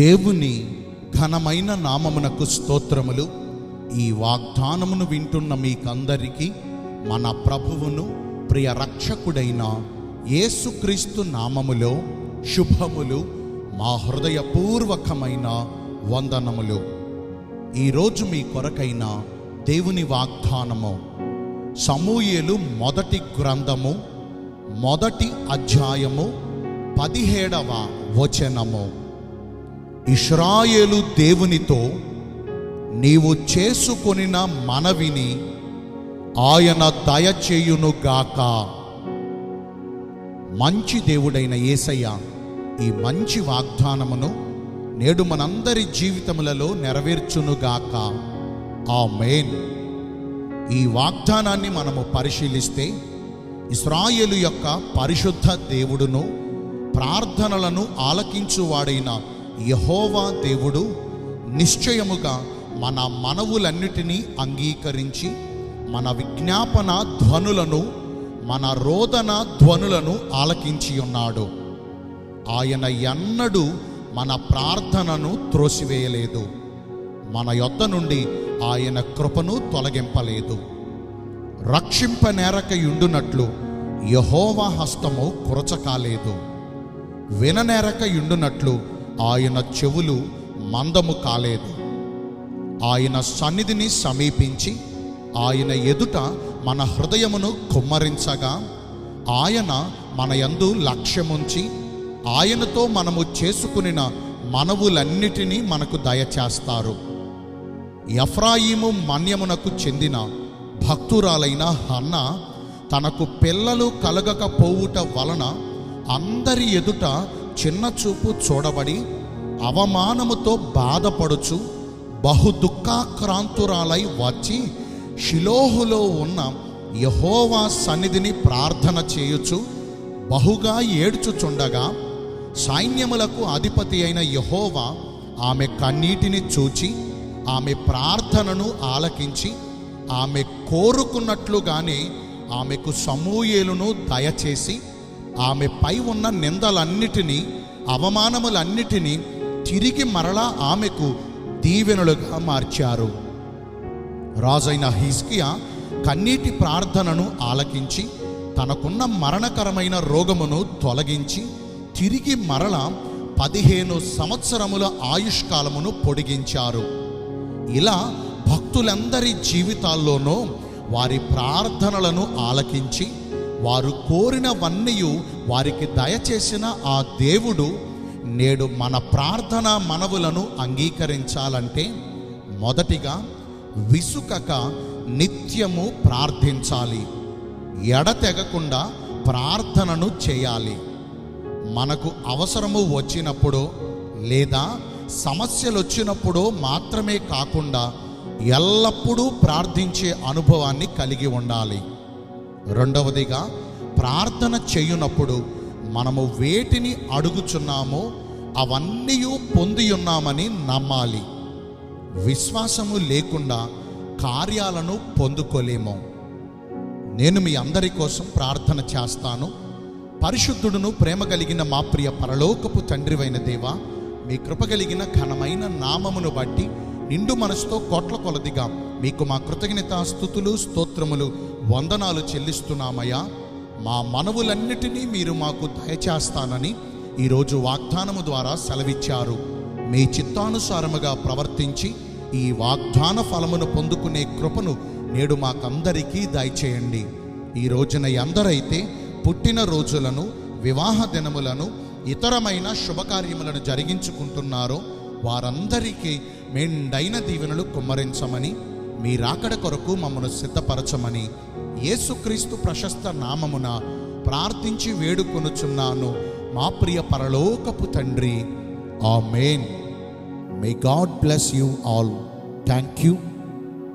దేవుని ఘనమైన నామమునకు స్తోత్రములు. ఈ వాగ్దానమును వింటున్న మీకందరికీ మన ప్రభువును ప్రియ రక్షకుడైన యేసుక్రీస్తు నామములో శుభములు మా హృదయపూర్వకమైన వందనములు. ఈరోజు మీ కొరకైన దేవుని వాగ్దానము సమూయేలు మొదటి గ్రంథము మొదటి అధ్యాయము పదిహేడవ వచనము. ఇస్రాయేలు దేవునితో నీవు చేసుకొనిన మనవిని ఆయన దయచేయునుగాక మంచి దేవుడైన యేసయ్య ఈ మంచి వాగ్దానమును నేడు మనందరి జీవితములలో నెరవేర్చునుగాక ఆ మెయిన్ ఈ వాగ్దానాన్ని మనము పరిశీలిస్తే ఇస్రాయేలు యొక్క పరిశుద్ధ దేవుడును ప్రార్థనలను ఆలకించువాడైన యహోవా దేవుడు నిశ్చయముగా మన మనవులన్నిటినీ అంగీకరించి మన విజ్ఞాపన ధ్వనులను మన రోదన ధ్వనులను ఆలకించి ఉన్నాడు. ఆయన ఎన్నడూ మన ప్రార్థనను త్రోసివేయలేదు. మన యొద్ద నుండి ఆయన కృపను తొలగింపలేదు. రక్షింపనేరక యుండునట్లు యహోవా హస్తము కురచకాలేదు విననేరక యుండునట్లు ఆయన చెవులు మందము కాలేదు. ఆయన సన్నిధిని సమీపించి ఆయన ఎదుట మన హృదయమును కుమ్మరించగా ఆయన మన యందు లక్ష్యముంచి ఆయనతో మనము చేసుకునిన మనవులన్నిటినీ మనకు దయచేస్తారు. ఎఫ్రాయిము మన్యమునకు చెందిన భక్తురాలైన హన్న తనకు పిల్లలు కలగకపోవుట వలన అందరి ఎదుట చిన్న చూపు చూడబడి అవమానముతో బాధపడుచు బహు దుఃఖాక్రాంతురాలై వచ్చి షిలోహులో ఉన్న యహోవా సన్నిధిని ప్రార్థన చేయుచు బహుగా ఏడ్చుచుండగా సైన్యములకు అధిపతి అయిన యహోవా ఆమె కన్నీటిని చూచి ఆమె ప్రార్థనను ఆలకించి ఆమె కోరుకున్నట్లుగానే ఆమెకు సమూయేలును దయచేసి ఆమె పై ఉన్న నిందలన్నిటినీ అవమానములన్నిటినీ తిరిగి మరలా ఆమెకు దీవెనలుగా మార్చారు. రాజైన హిజ్కియా కన్నీటి ప్రార్థనను ఆలకించి తనకున్న మరణకరమైన రోగమును తొలగించి తిరిగి మరల పదిహేను సంవత్సరముల ఆయుష్కాలమును పొడిగించారు. ఇలా భక్తులందరి జీవితాల్లోనూ వారి ప్రార్థనలను ఆలకించి వారు కోరినవన్నీ వారికి దయచేసిన ఆ దేవుడు నేడు మన ప్రార్థన మనవులను అంగీకరించాలంటే మొదటిగా విసుకక నిత్యము ప్రార్థించాలి. ఎడతెగకుండా ప్రార్థనను చేయాలి. మనకు అవసరము వచ్చినప్పుడు లేదా సమస్యలు వచ్చినప్పుడు మాత్రమే కాకుండా ఎల్లప్పుడూ ప్రార్థించే అనుభవాన్ని కలిగి ఉండాలి. రెండవదిగా ప్రార్థన చేయునప్పుడు మనము వేటిని అడుగుచున్నామో అవన్నీ పొంది ఉన్నామని నమ్మాలి. విశ్వాసము లేకుండా కార్యాలను పొందుకోలేము. నేను మీ అందరి కోసం ప్రార్థన చేస్తాను. పరిశుద్ధుడును ప్రేమ కలిగిన మా ప్రియ పరలోకపు తండ్రివైన దేవా మీ కృప కలిగిన ఘనమైన నామమును బట్టి నిండు మనసుతో కోట్ల కొలదిగా. మీకు మా కృతజ్ఞత స్థుతులు స్తోత్రములు వందనాలు చెల్లిస్తున్నామయ్యా. మా మనవులన్నిటినీ మీరు మాకు దయచేస్తానని ఈరోజు వాగ్దానము ద్వారా సెలవిచ్చారు. మీ చిత్తానుసారముగా ప్రవర్తించి ఈ వాగ్దాన ఫలమును పొందుకునే కృపను నేడు మాకందరికీ దయచేయండి. ఈ రోజున ఎందరైతే పుట్టిన రోజులను వివాహ దినములను ఇతరమైన శుభకార్యములను జరిగించుకుంటున్నారో వారందరికీ మెండైన దీవెనలు కుమ్మరించమని మీ రాకడ కొరకు మమ్మను సిద్ధపరచమని యేసుక్రీస్తు ప్రశస్త నామమున ప్రార్థించి వేడుకొనుచున్నాను. మా ప్రియ పరలోకపు తండ్రి ఆమేన్. May God bless you all thank you